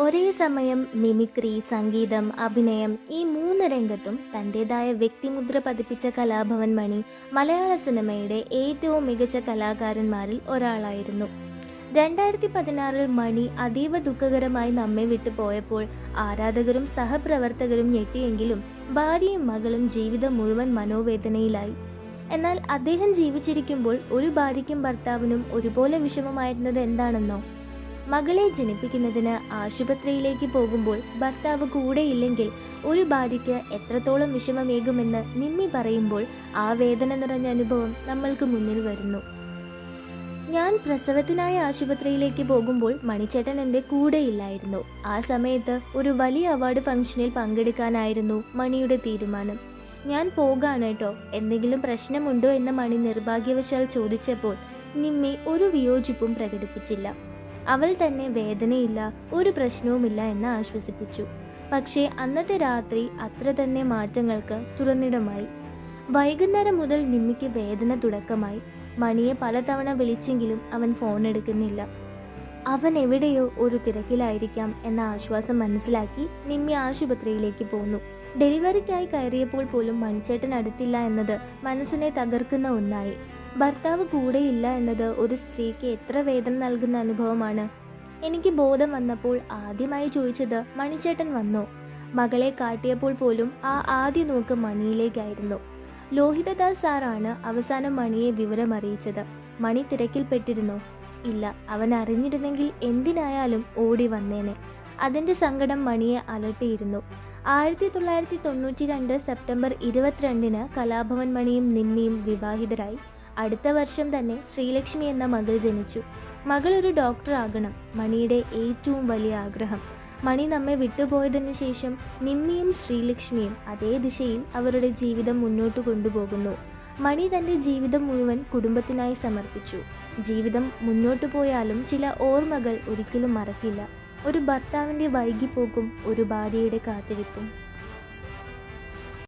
ഒരേ സമയം മിമിക്രി സംഗീതം അഭിനയം ഈ മൂന്ന് രംഗത്തും തന്റെതായ വ്യക്തിമുദ്ര പതിപ്പിച്ച കലാഭവൻ മണി മലയാള സിനിമയുടെ ഏറ്റവും മികച്ച കലാകാരന്മാരിൽ ഒരാളായിരുന്നു. രണ്ടായിരത്തി പതിനാറിൽ മണി അതീവ ദുഃഖകരമായി നമ്മെ വിട്ടു പോയപ്പോൾ ആരാധകരും സഹപ്രവർത്തകരും ഞെട്ടിയെങ്കിലും ഭാര്യയും മകളും ജീവിതം മുഴുവൻ മനോവേദനയിലായി. എന്നാൽ അദ്ദേഹം ജീവിച്ചിരിക്കുമ്പോൾ ഒരു ഭാര്യയ്ക്കും ഭർത്താവിനും ഒരുപോലെ വിഷമമായിരുന്നത് എന്താണെന്നോ? മകളെ ജനിപ്പിക്കുന്നതിന് ആശുപത്രിയിലേക്ക് പോകുമ്പോൾ ഭർത്താവ് കൂടെയില്ലെങ്കിൽ ഒരു ഭാര്യയ്ക്ക് എത്രത്തോളം വിഷമമേകുമെന്ന് നിമ്മി പറയുമ്പോൾ ആ വേദന നിറഞ്ഞ അനുഭവം നമ്മൾക്ക് മുന്നിൽ വരുന്നു. ഞാൻ പ്രസവത്തിനായി ആശുപത്രിയിലേക്ക് പോകുമ്പോൾ മണിച്ചേട്ടൻ എന്റെ കൂടെയില്ലായിരുന്നു. ആ സമയത്ത് ഒരു വലിയ അവാർഡ് ഫംഗ്ഷനിൽ പങ്കെടുക്കാനായിരുന്നു മണിയുടെ തീരുമാനം. ഞാൻ പോകാണ് കേട്ടോ. എന്തെങ്കിലും പ്രശ്നമുണ്ടോ എന്ന് മണി നിർഭാഗ്യവശാൽ ചോദിച്ചപ്പോൾ നിമ്മി ഒരു വിയോജിപ്പും പ്രകടിപ്പിച്ചില്ല. അവൾ തന്നെ വേദനയില്ല ഒരു പ്രശ്നവുമില്ല എന്ന് ആശ്വസിപ്പിച്ചു. പക്ഷേ അന്നത്തെ രാത്രി അത്ര തന്നെ മാറ്റങ്ങൾക്ക് തുറന്നിടമായി. വൈകുന്നേരം മുതൽ നിമ്മിക്ക് വേദന തുടക്കമായി. മണിയെ പലതവണ വിളിച്ചെങ്കിലും അവൻ ഫോൺ എടുക്കുന്നില്ല. അവൻ എവിടെയോ ഒരു തിരക്കിലായിരിക്കാം എന്ന ആശ്വാസം മനസ്സിലാക്കി നിമ്മി ആശുപത്രിയിലേക്ക് പോന്നു. ഡെലിവറിക്കായി കയറിയപ്പോൾ പോലും മണിച്ചേട്ടൻ അടുത്തില്ല എന്നത് മനസ്സിനെ തകർക്കുന്ന ഒന്നായി. ഭർത്താവ് കൂടെയില്ല എന്നത് ഒരു സ്ത്രീക്ക് എത്ര വേദന നൽകുന്ന അനുഭവമാണ്. എനിക്ക് ബോധം വന്നപ്പോൾ ആദ്യമായി ചോദിച്ചത് മണിച്ചേട്ടൻ വന്നു? മകളെ കാട്ടിയപ്പോൾ പോലും ആ ആദ്യ നോക്ക് മണിയിലേക്കായിരുന്നു. ലോഹിതദാസ് സാറാണ് അവസാനം മണിയെ വിവരം അറിയിച്ചത്. മണി തിരക്കിൽപ്പെട്ടിരുന്നു. ഇല്ല അവൻ അറിഞ്ഞിരുന്നെങ്കിൽ എന്തിനായാലും ഓടി വന്നേനെ. അതിന്റെ സങ്കടം മണിയെ അലട്ടിയിരുന്നു. ആയിരത്തി തൊള്ളായിരത്തി തൊണ്ണൂറ്റി രണ്ട് സെപ്റ്റംബർ ഇരുപത്തിരണ്ടിന് കലാഭവൻ മണിയും നിമ്മിയും വിവാഹിതരായി. അടുത്ത വർഷം തന്നെ ശ്രീലക്ഷ്മി എന്ന മകൾ ജനിച്ചു. മകൾ ഒരു ഡോക്ടർ ആകണം മണിയുടെ ഏറ്റവും വലിയ ആഗ്രഹം. മണി നമ്മെ വിട്ടുപോയതിനു ശേഷം നിമ്മിയും ശ്രീലക്ഷ്മിയും അതേ ദിശയിൽ അവരുടെ ജീവിതം മുന്നോട്ട് കൊണ്ടുപോകുന്നു. മണി തന്റെ ജീവിതം മുഴുവൻ കുടുംബത്തിനായി സമർപ്പിച്ചു. ജീവിതം മുന്നോട്ടു പോയാലും ചില ഓർമ്മകൾ ഒരിക്കലും മറക്കില്ല. ഒരു ഭർത്താവിന്റെ വൈകിപ്പോക്കും ഒരു ഭാര്യയുടെ കാത്തിരിപ്പും.